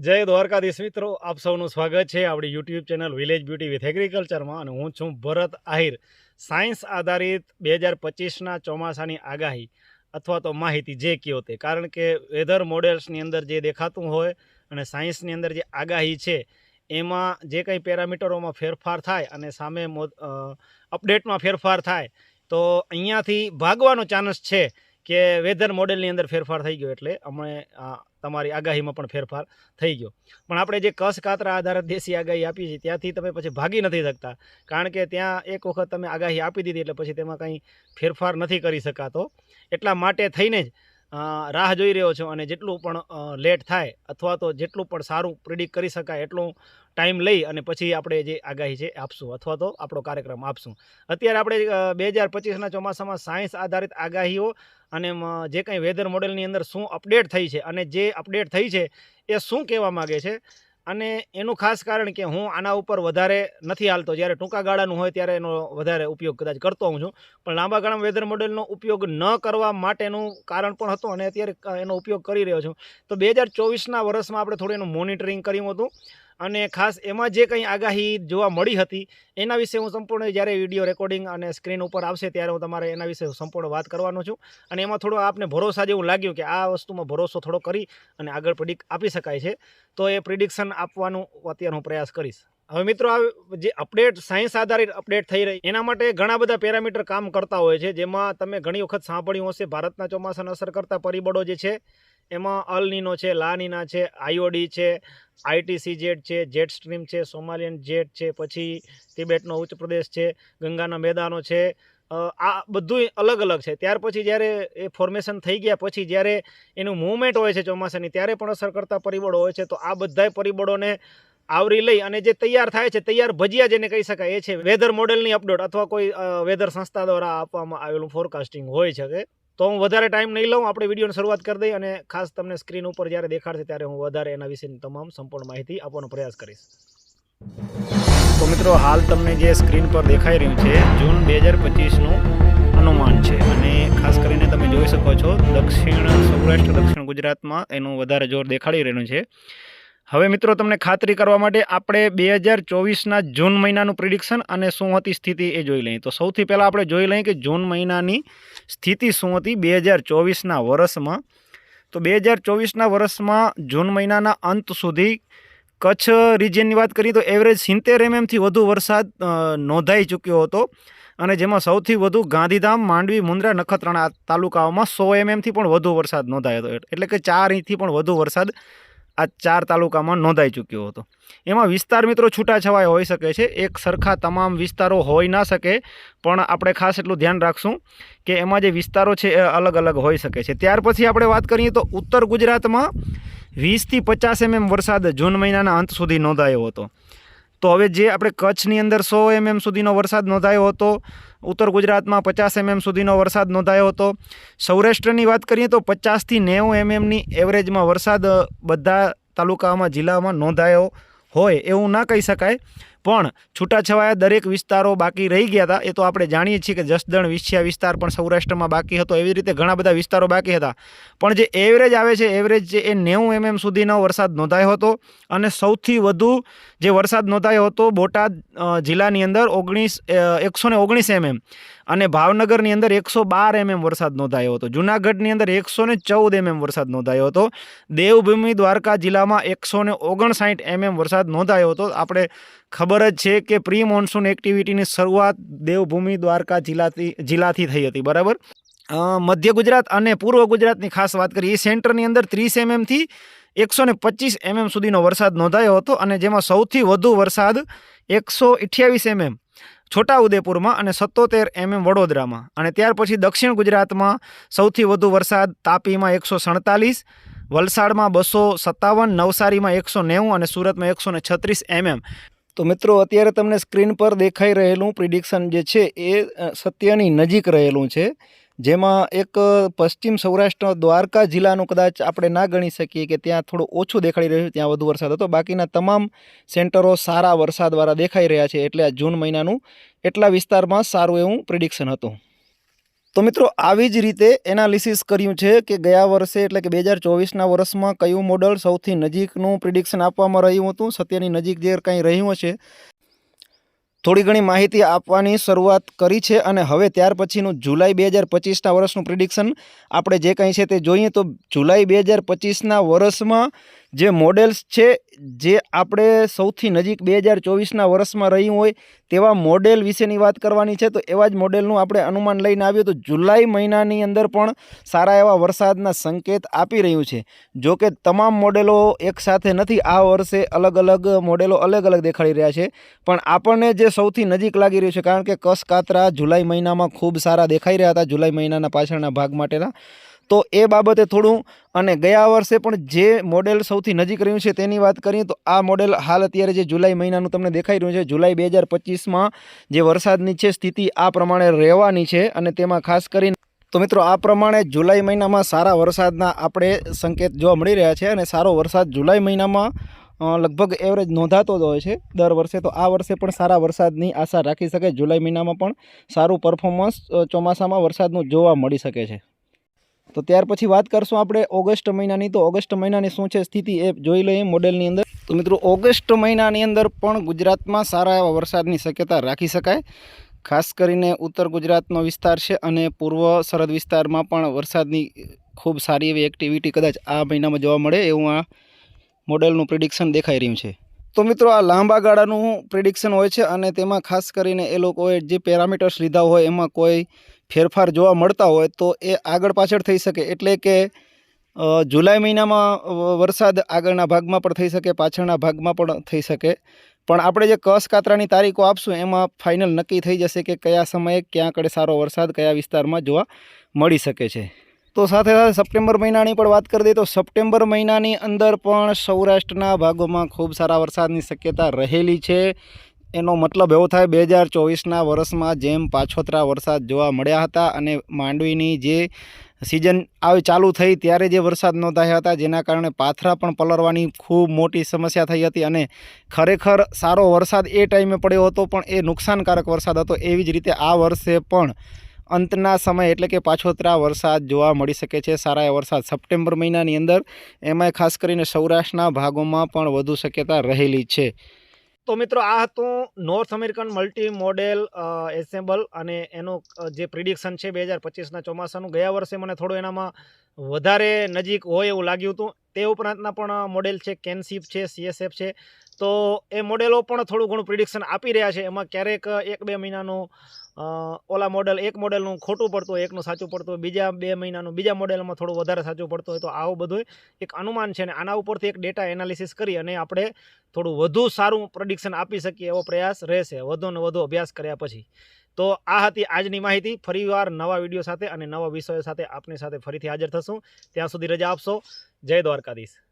જય દ્વારકાધીશ મિત્રો, આપ સૌનું સ્વાગત છે આપણી YouTube channel village beauty with એગ્રીકલ્ચરમાં અને હું છું ભરત આહિર. સાયન્સ આધારિત બે હજાર પચીસના ચોમાસાની આગાહી અથવા તો માહિતી જે કહો તે. કારણ કે વેધર મોડેલ્સની અંદર જે દેખાતું હોય અને સાયન્સની અંદર જે આગાહી છે, એમાં જે કંઈ પેરામીટરોમાં ફેરફાર થાય અને સામે અપડેટમાં ફેરફાર થાય, તો અહીંયાથી ભાગવાનો ચાન્સ છે કે વેધર મોડેલની અંદર ફેરફાર થઈ ગયો એટલે અમે તમારી આગાહીમાં પણ ફેરફાર થઈ ગયો. પણ આપણે જે કસ કાતરા આધારિત દેશી આગાહી આપી છે, ત્યાંથી તમે પછી ભાગી નથી શકતા. કારણ કે ત્યાં એક વખત તમે આગાહી આપી દીધી એટલે પછી તેમાં કંઈ ફેરફાર નથી કરી શકાતો. એટલા માટે થઈને જ રાહ જોઈ રહ્યો છો અને જેટલું પણ લેટ થાય અથવા તો જેટલું પણ સારું પ્રિડિક્ટ કરી શકાય એટલું ટાઈમ લઈ અને પછી આપણે જે આગાહી છે આપશું અથવા તો આપણો કાર્યક્રમ આપશું. અત્યારે આપણે બે હજાર પચીસના ચોમાસામાં સાયન્સ આધારિત આગાહીઓ અને જે કંઈ વેધર મોડેલની અંદર શું અપડેટ થઈ છે અને જે અપડેટ થઈ છે એ શું કહેવા માગે છે? અને એનું ખાસ કારણ કે હું આના ઉપર વધારે નથી હાલતો. જ્યારે ટૂંકા ગાળાનું હોય ત્યારે એનો વધારે ઉપયોગ કદાચ કરતો હું છું. પણ લાંબા ગાળામાં વેધર મોડેલનો ઉપયોગ ન કરવા માટેનું કારણ પણ હતું અને અત્યારે એનો ઉપયોગ કરી રહ્યો છું. તો બે હજાર ચોવીસના વર્ષમાં આપણે થોડું એનું મોનિટરિંગ કર્યું હતું. અને ખાસ એમાં જે કંઈ આગાહી જોવા મળી હતી, એના વિશે હું સંપૂર્ણ જ્યારે વીડિયો રેકોર્ડિંગ અને સ્ક્રીન ઉપર આવશે ત્યારે હું તમારે એના વિશે સંપૂર્ણ વાત કરવાનો છું. અને એમાં થોડો આપને ભરોસા જેવું લાગ્યું કે આ વસ્તુમાં ભરોસો થોડો કરી અને આગળ પ્રિડિક આપી શકાય છે, તો એ પ્રિડિક્શન આપવાનું અત્યારે હું પ્રયાસ કરીશ. હવે મિત્રો, આ જે અપડેટ સાયન્સ આધારિત અપડેટ થઈ રહી, એના માટે ઘણા બધા પેરામીટર કામ કરતા હોય છે, જેમાં તમે ઘણી વખત સાંભળ્યું હશે, ભારતના ચોમાસાને અસર કરતા પરિબળો જે છે એમાં અલનીનો છે, લાનીના છે આઈઓડી છે આઈટીસી જેટ છે જેટ સ્ટ્રીમ છે, સોમાલિયન જેટ છે, પછી તિબેટનો ઉચ્ચ પ્રદેશ છે, ગંગાના મેદાનો છે. આ બધું અલગ અલગ છે. ત્યાર પછી જ્યારે એ ફોર્મેશન થઈ ગયા પછી જ્યારે એનું મૂવમેન્ટ હોય છે ચોમાસાની, ત્યારે પણ અસર કરતા પરિબળો હોય છે. તો આ બધાય પરિબળોને આવરી લઈ અને જે તૈયાર થાય છે, તૈયાર ભજીયા જેને કહી શકાય, એ છે વેધર મોડેલની અપડેટ અથવા કોઈ વેધર સંસ્થા દ્વારા આપવામાં આવેલું ફોરકાસ્ટિંગ હોય છે. તો હું વધારે ટાઈમ નહીં લઉં. આપણે વિડીયોની શરૂઆત કરી દઈ અને ખાસ તમને સ્ક્રીન ઉપર જ્યારે દેખાડશે ત્યારે હું વધારે એના વિશેની તમામ સંપૂર્ણ માહિતી આપવાનો પ્રયાસ કરીશ. તો મિત્રો, હાલ તમને જે સ્ક્રીન પર દેખાઈ રહ્યું છે, જૂન બે હજાર પચીસનું અનુમાન છે. અને ખાસ કરીને તમે જોઈ શકો છો, દક્ષિણ સૌરાષ્ટ્ર, દક્ષિણ ગુજરાતમાં એનું વધારે જોર દેખાડી રહ્યું છે. હવે મિત્રો તમને ખાતરી કરવા માટે આપણે બે હજાર ચોવીસના જૂન મહિનાનું પ્રિડિક્શન અને શું હતી સ્થિતિ એ જોઈ લઈએ. તો સૌથી પહેલાં આપણે જોઈ લઈએ કે જૂન મહિનાની સ્થિતિ શું હતી બે હજાર ચોવીસના વર્ષમાં તો બે હજાર ચોવીસના વર્ષમાં જૂન મહિનાના અંત સુધી કચ્છ રિજિયનની વાત કરીએ તો એવરેજ સિત્તેર એમએમથી વધુ વરસાદ નોંધાઈ ચૂક્યો હતો. અને જેમાં સૌથી વધુ ગાંધીધામ, માંડવી, મુન્દ્રા, નખત્રાણા તાલુકાઓમાં સો એમએમથી પણ વધુ વરસાદ નોંધાયો હતો. એટલે કે ચાર ઇંચથી પણ વધુ વરસાદ આ ચાર તાલુકામાં નોંધાઈ ચૂક્યો હતો. એમાં વિસ્તાર મિત્રો છૂટાછવાયા હોઈ શકે છે. એક સરખા તમામ વિસ્તારો હોઈ ના શકે, પણ આપણે ખાસ એટલું ધ્યાન રાખશું કે એમાં જે વિસ્તારો છે એ અલગ અલગ હોઈ શકે છે. ત્યાર પછી આપણે વાત કરીએ તો ઉત્તર ગુજરાતમાં વીસથી પચાસ એમએમ વરસાદ જૂન મહિનાના અંત સુધી નોંધાયો હતો. તો હવે જે આપણે કચ્છની અંદર સો એમએમ સુધીનો વરસાદ નોંધાયો હતો, ઉત્તર ગુજરાતમાં પચાસ એમએમ સુધીનો વરસાદ નોંધાયો હતો. સૌરાષ્ટ્રની વાત કરીએ તો પચાસથી નેવું એમએમની એવરેજમાં વરસાદ બધા તાલુકામાં, જિલ્લામાં નોંધાયો હોય એવું ના કહી શકાય. પણ છૂટાછવાયા દરેક વિસ્તારો બાકી રહી ગયા હતા. એ તો આપણે જાણીએ છીએ કે જસદણ, વિછિયા વિસ્તાર પણ સૌરાષ્ટ્રમાં બાકી હતો. એવી રીતે ઘણા બધા વિસ્તારો બાકી હતા. પણ જે એવરેજ આવે છે એવરેજ જે એ નેવું એમએમ સુધીનો વરસાદ નોંધાયો હતો અને સૌથી વધુ જે વરસાદ નોંધાયો હતો બોટાદ જિલ્લાની અંદર ઓગણીસ એકસો ને ઓગણીસ એમએમ અને ભાવનગરની અંદર એકસો બાર એમએમ વરસાદ નોંધાયો હતો. જુનાગઢની અંદર એકસો ને ચૌદ એમએમ વરસાદ નોંધાયો હતો. દેવભૂમિ દ્વારકા જિલ્લામાં એકસો ને ઓગણસાઠ એમએમ વરસાદ નોંધાયો હતો. આપણે ખબર જ છે કે પ્રી મોન્સૂન એક્ટિવિટીની શરૂઆત દેવભૂમિ દ્વારકા જિલ્લાથી જિલ્લાથી થઈ હતી, બરાબર? મધ્ય ગુજરાત અને પૂર્વ ગુજરાતની ખાસ વાત કરીએ, એ સેન્ટરની અંદર ત્રીસ એમએમથી એકસો ને પચીસ એમએમ સુધીનો વરસાદ નોંધાયો હતો અને જેમાં સૌથી વધુ વરસાદ એકસો અઠ્યાવીસ એમએમ છોટાઉદેપુરમાં અને સત્તોતેર એમએમ વડોદરામાં. અને ત્યાર પછી દક્ષિણ ગુજરાતમાં સૌથી વધુ વરસાદ તાપીમાં એકસો સડતાલીસ, વલસાડમાં બસો સત્તાવન, નવસારીમાં એકસો નેવું અને સુરતમાં એકસો ને છત્રીસ એમએમ. તો મિત્રો, અત્યારે તમને સ્ક્રીન પર દેખાઈ રહેલું પ્રિડિક્શન જે છે એ સત્યની નજીક રહેલું છે, જેમાં એક પશ્ચિમ સૌરાષ્ટ્ર દ્વારકા જિલ્લાનું કદાચ આપણે ના ગણી શકીએ કે ત્યાં થોડું ઓછું દેખાડી રહ્યું ત્યાં વધુ વરસાદ હતો. બાકીના તમામ સેન્ટરો સારા વરસાદવાળા દેખાઈ રહ્યા છે, એટલે આ જૂન મહિનાનું એટલા વિસ્તારમાં સારું એવું પ્રિડિક્શન હતું. તો મિત્રો, આવી જ રીતે એનાલિસિસ કર્યું છે કે ગયા વર્ષે, એટલે કે બે હજાર ચોવીસના વર્ષમાં કયું મોડલ સૌથી નજીકનું પ્રિડિક્શન આપવામાં રહ્યું હતું? સત્યની નજીક જે કંઈ રહ્યું હશે? થોડી ઘણી માહિતી આપવાની શરૂઆત કરી છે અને હવે ત્યાર પછીનું જુલાઈ બે હજાર પચીસના વર્ષનું પ્રિડિક્શન આપણે જે કંઈ છે તે જોઈએ તો જુલાઈ બે હજાર પચીસના વર્ષમાં જે મોડેલ્સ છે, જે આપણે સૌથી નજીક બે હજાર ચોવીસના વર્ષમાં રહ્યું હોય, તેવા મોડેલ વિશેની વાત કરવાની છે, તો એવા જ મોડેલનું આપણે અનુમાન લઈને આવ્યું તો જુલાઈ મહિનાની અંદર પણ સારા એવા વરસાદના સંકેત આપી રહ્યું છે. જો કે તમામ મોડેલો એકસાથે નથી, આ વર્ષે અલગ અલગ મોડેલો અલગ અલગ દેખાડી રહ્યા છે, પણ આપણને જે સૌથી નજીક લાગી રહ્યું છે, કારણ કે કસકાતરા જુલાઈ મહિનામાં ખૂબ સારા દેખાઈ રહ્યા હતા, જુલાઈ મહિનાના પાછળના ભાગ માટેના તો એ બાબતે થોડું, અને ગયા વર્ષે પણ જે મોડેલ સૌથી નજીક રહ્યું છે તેની વાત કરીએ તો આ મોડેલ હાલ અત્યારે જે જુલાઈ મહિનાનું તમને દેખાઈ રહ્યું છે, જુલાઈ બે હજાર પચીસમાં જે વરસાદની છે સ્થિતિ આ પ્રમાણે રહેવાની છે અને તેમાં ખાસ કરીને તો મિત્રો આ પ્રમાણે જુલાઈ મહિનામાં સારા વરસાદના આપણે સંકેત જોવા મળી રહ્યા છે અને સારો વરસાદ જુલાઈ મહિનામાં લગભગ એવરેજ નોંધાતો જ હોય છે. દર વર્ષે તો આ વર્ષે પણ સારા વરસાદની આશા રાખી શકે. જુલાઈ મહિનામાં પણ સારું પરફોર્મન્સ ચોમાસામાં વરસાદનું જોવા મળી શકે છે. તો ત્યાર પછી વાત કરશું આપણે ઓગસ્ટ મહિનાની. તો ઓગસ્ટ મહિનાની શું છે સ્થિતિ એ જોઈ લઈએ મોડેલની અંદર. તો મિત્રો, ઓગસ્ટ મહિનાની અંદર પણ ગુજરાતમાં સારા એવા વરસાદની શક્યતા રાખી શકાય. ખાસ કરીને ઉત્તર ગુજરાતનો વિસ્તાર છે અને પૂર્વ સરહદ વિસ્તારમાં પણ વરસાદની ખૂબ સારી એવી એક્ટિવિટી કદાચ આ મહિનામાં જોવા મળે એવું આ મોડેલનું પ્રિડિક્શન દેખાઈ રહ્યું છે. તો મિત્રો, આ લાંબા ગાળાનું પ્રિડિક્શન હોય છે અને તેમાં ખાસ કરીને એ લોકોએ જે પેરામીટર્સ લીધા હોય એમાં કોઈ ફેરફાર જોવા મળતા હોય તો એ આગળ પાછળ થઈ શકે. એટલે કે જુલાઈ મહિનામાં વરસાદ આગળના ભાગમાં પણ થઈ શકે, પાછળના ભાગમાં પણ થઈ શકે. પણ આપણે જે કસ કાતરાની તારીખો આપશું, એમાં ફાઇનલ નક્કી થઈ જશે કે કયા સમયે ક્યાં કડે સારો વરસાદ, કયા વિસ્તારમાં જોવા મળી શકે છે. તો સાથે સાથે સપ્ટેમ્બર મહિનાની પણ વાત કરી દઈએ તો સપ્ટેમ્બર મહિનાની અંદર પણ સૌરાષ્ટ્રના ભાગોમાં ખૂબ સારા વરસાદની શક્યતા રહેલી છે. એનો મતલબ એવો થાય, બે હજાર ચોવીસના વર્ષમાં જેમ પાછોતરા વરસાદ જોવા મળ્યા હતા અને માંડવીની જે સિઝન આવી ચાલુ થઈ ત્યારે જે વરસાદ નોંધાયા હતા, જેના કારણે પાથરા પણ પલળવાની ખૂબ મોટી સમસ્યા થઈ હતી અને ખરેખર સારો વરસાદ એ ટાઈમે પડ્યો હતો, પણ એ નુકસાનકારક વરસાદ હતો. એવી જ રીતે આ વર્ષે પણ અંતના સમય એટલે કે પાછોતરા વરસાદ જોવા મળી શકે છે. સારા એ વરસાદ સપ્ટેમ્બર મહિનાની અંદર એમાંય ખાસ કરીને સૌરાષ્ટ્રના ભાગોમાં પણ વધુ શક્યતા રહેલી છે. તો મિત્રો આ હતું North American multi model ensemble અને એનું જે પ્રિડિક્શન છે બે હજાર પચીસના ચોમાસાનું, ગયા વર્ષે મને થોડું એનામાં વધારે નજીક હોય એવું લાગ્યું હતું. તે ઉપરાંતના પણ મોડેલ છે કેનસીપ છે સીએસએફ છે. તો એ મોડેલો પણ થોડું ઘણું પ્રિડિક્શન આપી રહ્યા છે. એમાં ક્યારેક એક બે મહિનાનું ઓલા મોડેલ એક મોડેલનું ખોટું પડતું હોય, એકનું સાચું પડતું હોય, બીજા બે મહિનાનું, બીજા મોડેલમાં થોડું વધારે સાચું પડતું હોય, તો આવું બધું એક અનુમાન છે ને આના ઉપરથી એક ડેટા એનાલિસિસ કરી અને આપણે થોડું વધુ સારું પ્રડિક્શન આપી શકીએ એવો પ્રયાસ રહેશે. વધુ ને વધુ અભ્યાસ કર્યા પછી. તો આ હતી આજની માહિતી. ફરીવાર નવા વીડિયો સાથે અને નવા વિષયો સાથે આપની સાથે ફરીથી હાજર થશું. ત્યાં સુધી રજા આપશો. જય દ્વારકાધીશ.